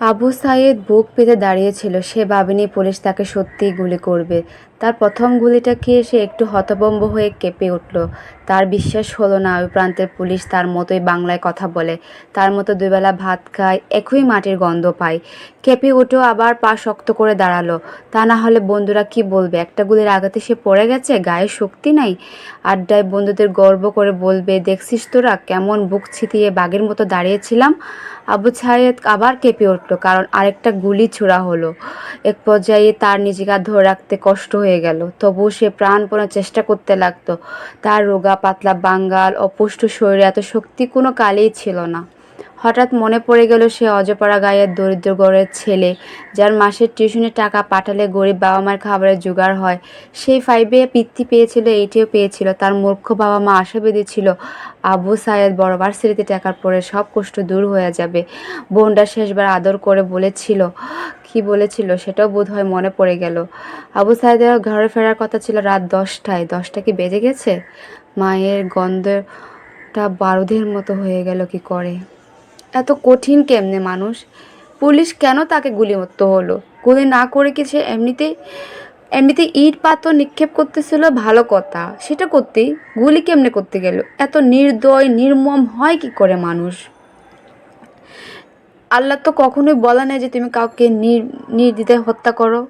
আবু সাইদ বুক পেতে দাঁড়িয়েছিল সে ভাবেনি পুলিশ তাকে সত্যিই গুলি করবে। তার প্রথম গুলিটা খেয়ে সে একটু হতভম্ব হয়ে কেঁপে উঠল। তার বিশ্বাস হলো না, ওই প্রান্তের পুলিশ তার মতোই বাংলায় কথা বলে। তার মতো দুবেলা ভাত খায়, একই মাটির গন্ধ পায়। কেঁপে উঠেও আবার পা শক্ত করে দাঁড়াল। তা না হলে বন্ধুরা কি বলবে? একটা গুলির আঘাতে সে পড়ে গেছে? গায়ে শক্তি নাই? আড্ডায় বন্ধুদের গর্ব করে বলবে, দেখছিস তোরা, কেমন বুক ছিটিয়ে বাঘের মতো দাঁড়িয়েছিলাম? আবু ছায়েদ আবার কেঁপে উঠল, কারণ আরেকটা গুলি ছোড়া হলো। এক পর্যায়ে তার নিজেকে ধরে রাখতে কষ্ট হয়ে গেল। তবু সে প্রাণপণে চেষ্টা করতে লাগতো। তার রোগা, পাতলা বাঙ্গাল, অপুষ্ট শরীরে এত শক্তি কোনো কালেই ছিল না। হঠাৎ মনে পড়ে গেল সে অজপাড়া গায়ের দরিদ্র গড়ের ছেলে, যার মাসের টিউশনে টাকা পাঠালে গরিব বাবা মার খাবারের জোগাড় হয়। সেই ফাইভে বৃত্তি পেয়েছিল, এইটিও পেয়েছিল। তার মূর্খ বাবা মা আশা বেঁধেছিল, আবু সায়েদ বড় ভার্সিটিতে টাকার পরে সব কষ্ট দূর হয়ে যাবে। বোনটা শেষবার আদর করে বলেছিল, কি বলেছিল সেটাও বোধ হয় মনে পড়ে গেল। আবু সাইদের ঘরে ফেরার কথা ছিল রাত দশটায়। দশটা কি বেজে গেছে? মায়ের গন্ধটা বারুদের মতো হয়ে গেল কি করে? এত কঠিন কেমনে মানুষ? পুলিশ কেন তাকে গুলি মরতে হলো? গুলি না করে কি সে এমনিতেই এমনিতে ইট পাথর নিক্ষেপ করতেছিল? ভালো কথা। সেটা করতেই গুলি কেমনে করতে গেল? এত নির্দয়, নির্মম হয় কি করে মানুষ? আল্লাহ তো কখনোই বলা নেই যে তুমি কাউকে নির নির্দ্বিধায় হত্যা করো।